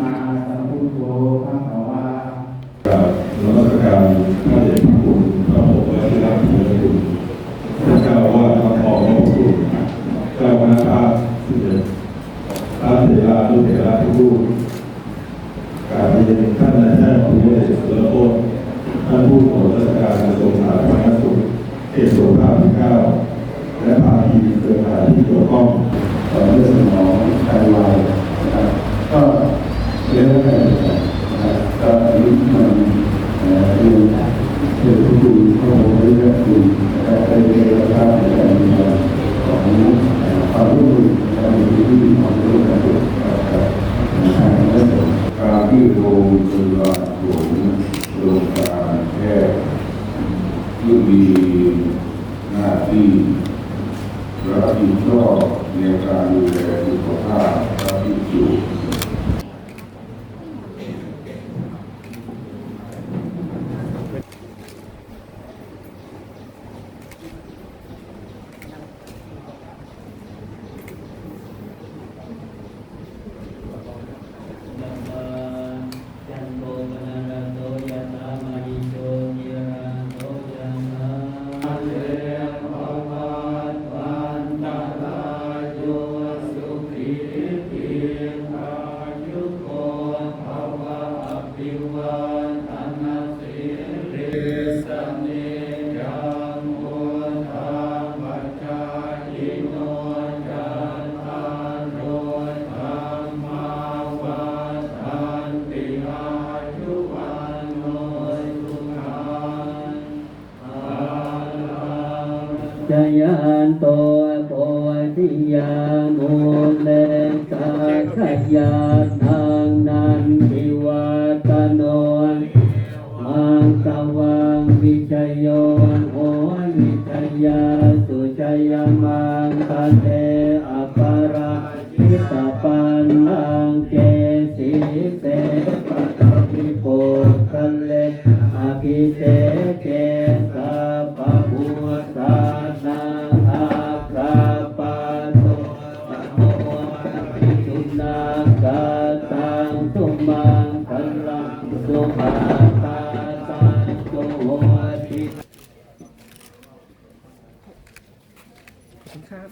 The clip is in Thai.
มาสัมพุทโธภะคะวากราบนมัสการพระเดชพระคุณพระองค์และที่รักของคุณพระเจ้าว่าพระทองพระคุณเจ้าคณะภาคสิบเอ็ดพระเถรานุเถระทุกรูปกราบเรียนท่านนายแพทย์ผู้ว่าสุรพจน์ท่านผู้ตรวจราชการกระทรวงสาธารณสุขเขตสุภาพที่เก้าและภาคีเครือข่ายที่เกี่ยวข้องต่อเรื่องสมองไตวายนะครับก็เรียนรู้กันนะครับก็รู้มันเอ่อเรียนเรียนรู้ดูข้อมูลเรื่องคุณนะครับ ได้เรียนรู้ภาพในการมีงานของความร่วมมือการมีที่ของร่วมกันกับทางรัฐการที่โรงพยาบาลหลวงโรงพยาบาลแพทย์ที่มีหน้าที่รับผิดชอบในการดูแลสุขภาพพระภิกษุยั จยานโตโพธิยามุเลสาขยาทางนันทิวาตโนมังสวังวิจยโยโหวิจยาสุจยมังคะเต นาคาตังตุมาคัลลังตุมาตาตังตุวาทิครับ